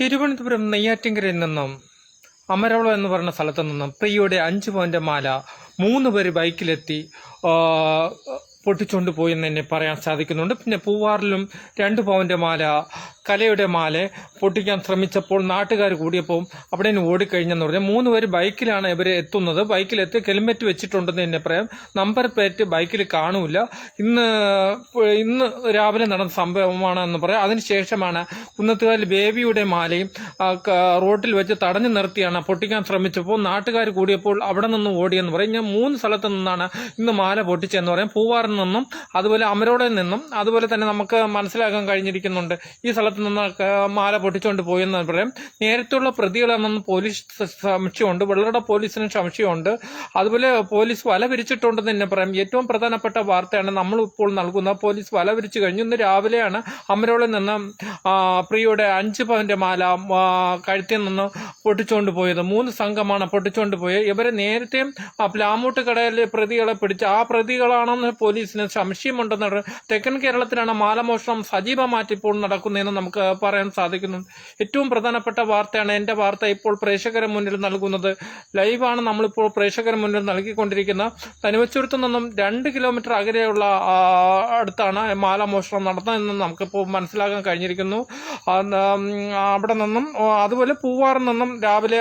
തിരുവനന്തപുരം നെയ്യാറ്റിങ്കരയിൽ നിന്നും അമരവളം എന്ന് പറയുന്ന സ്ഥലത്തു നിന്നും പ്രിയയുടെ അഞ്ച് പോയിന്റ് മാല മൂന്ന് പേര് ബൈക്കിലെത്തി പൊട്ടിച്ചുകൊണ്ട് പോയി എന്ന് തന്നെ പറയാൻ സാധിക്കുന്നുണ്ട്. പിന്നെ പൂവാറിലും രണ്ട് പവന്റെ മാല കലയുടെ മാല പൊട്ടിക്കാൻ ശ്രമിച്ചപ്പോൾ നാട്ടുകാർ കൂടിയപ്പോൾ അവിടെ നിന്ന് ഓടിക്കഴിഞ്ഞെന്ന് പറഞ്ഞാൽ മൂന്ന് പേര് ബൈക്കിലാണ് ഇവർ എത്തുന്നത്. ബൈക്കിലെത്തി ഹെൽമെറ്റ് വെച്ചിട്ടുണ്ടെന്ന് തന്നെ പറയാം. നമ്പർ പ്ലേറ്റ് ബൈക്കിൽ കാണൂല. ഇന്ന് ഇന്ന് രാവിലെ നടന്ന സംഭവമാണ് എന്ന് പറയാം. അതിനുശേഷമാണ് കുന്നത്തുകാരിൽ ബേബിയുടെ മാലയും റോട്ടിൽ വെച്ച് തടഞ്ഞു നിർത്തിയാണ് പൊട്ടിക്കാൻ ശ്രമിച്ചപ്പോൾ നാട്ടുകാർ കൂടിയപ്പോൾ അവിടെ നിന്ന് ഓടിയെന്ന് പറയും. ഞാൻ മൂന്ന് സ്ഥലത്ത് നിന്നാണ് ഇന്ന് മാല പൊട്ടിച്ചതെന്ന് പറയും. പൂവാറിൽ നിന്നും അതുപോലെ അമരോടയിൽ നിന്നും അതുപോലെ തന്നെ നമുക്ക് മനസ്സിലാക്കാൻ കഴിഞ്ഞിരിക്കുന്നുണ്ട്. ഈ സ്ഥലത്ത് നിന്ന് മാല പൊട്ടിച്ചുകൊണ്ട് പോയെന്ന് പറയാം. നേരത്തുള്ള പ്രതികളാണെന്ന് പോലീസ് സംശയമുണ്ട് വെള്ളറട പോലീസിന് സംശയമുണ്ട്. അതുപോലെ പോലീസ് വല വിരിച്ചിട്ടുണ്ടെന്ന് തന്നെ പറയാം. ഏറ്റവും പ്രധാനപ്പെട്ട വാർത്തയാണ് നമ്മൾ ഇപ്പോൾ നൽകുന്ന പോലീസ് വല വിരിച്ചു കഴിഞ്ഞു. ഇന്ന് രാവിലെയാണ് അമരോളിൽ നിന്ന് പ്രിയയുടെ അഞ്ച് പവന്റെ മാല കഴുത്തിൽ നിന്ന് പൊട്ടിച്ചുകൊണ്ട് പോയത്. മൂന്ന് സംഘമാണ് പൊട്ടിച്ചുകൊണ്ട് പോയത്. ഇവരെ നേരത്തെ പ്ലാമൂട്ട് കടയിലെ പ്രതികളെ പിടിച്ച് ആ പ്രതികളാണെന്ന് പോലീസിന് സംശയമുണ്ടെന്ന് തെക്കൻ കേരളത്തിലാണ് മാലമോഷണം സജീവമായിട്ട് ഇപ്പോൾ നടക്കുന്നതെന്ന് നമുക്ക് പറയാൻ സാധിക്കുന്നു. ഏറ്റവും പ്രധാനപ്പെട്ട വാർത്തയാണ് എന്റെ വാർത്ത ഇപ്പോൾ പ്രേക്ഷകരെ മുന്നിൽ നൽകുന്നത്. ലൈവാണ് നമ്മളിപ്പോൾ പ്രേക്ഷകരെ മുന്നിൽ നൽകിക്കൊണ്ടിരിക്കുന്ന. തനിവച്ചുരത്തു നിന്നും രണ്ട് കിലോമീറ്റർ അകലെയുള്ള അടുത്താണ് മാലമോഷണം നടന്നതെന്ന് നമുക്കിപ്പോൾ മനസ്സിലാക്കാൻ കഴിഞ്ഞിരിക്കുന്നു. അവിടെ നിന്നും അതുപോലെ പൂവാറിൽ നിന്നും രാവിലെ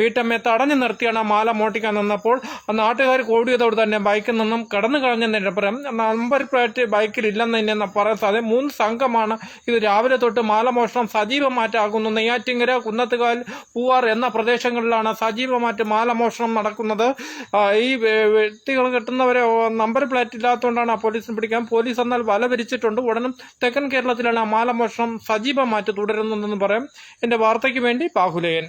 വീട്ടമ്മയെ തടഞ്ഞു നിർത്തിയാണ് മാല മോട്ടിക്കാൻ നിന്നപ്പോൾ. നാട്ടുകാർ കോടിയതോട് തന്നെ ബൈക്കിൽ നിന്നും കടന്നു കളഞ്ഞെന്ന് പറയാം നമ്പർ പ്ലേറ്റ് ബൈക്കിൽ ഇല്ലെന്ന് തന്നെ പറയാൻ സാധിക്കും മൂന്ന് സംഘമാണ്. ഇത് രാവിലെ തൊട്ട് മാലമോഷണം സജീവമാറ്റാകുന്നു. നെയ്യാറ്റിങ്കര കുന്നത്തുകാൽ പൂവാർ എന്ന പ്രദേശങ്ങളിലാണ് സജീവമായിട്ട് മാലമോഷണം നടക്കുന്നത്. ഈ വ്യക്തികൾ കിട്ടുന്നവരെ നമ്പർ പ്ലേറ്റ് ഇല്ലാത്തതുകൊണ്ടാണ് പോലീസിന് പിടിക്കാൻ. പോലീസ് എന്നാൽ വല വിരിച്ചിട്ടുണ്ട്. ഉടനും തെക്കൻ കേരളത്തിലാണ് മാലമോഷണം സജീവമായിട്ട് തുടരുന്നതെന്ന് പറയാം. എന്റെ വാർത്തയ്ക്ക് വേണ്ടി ബാഹുലയൻ.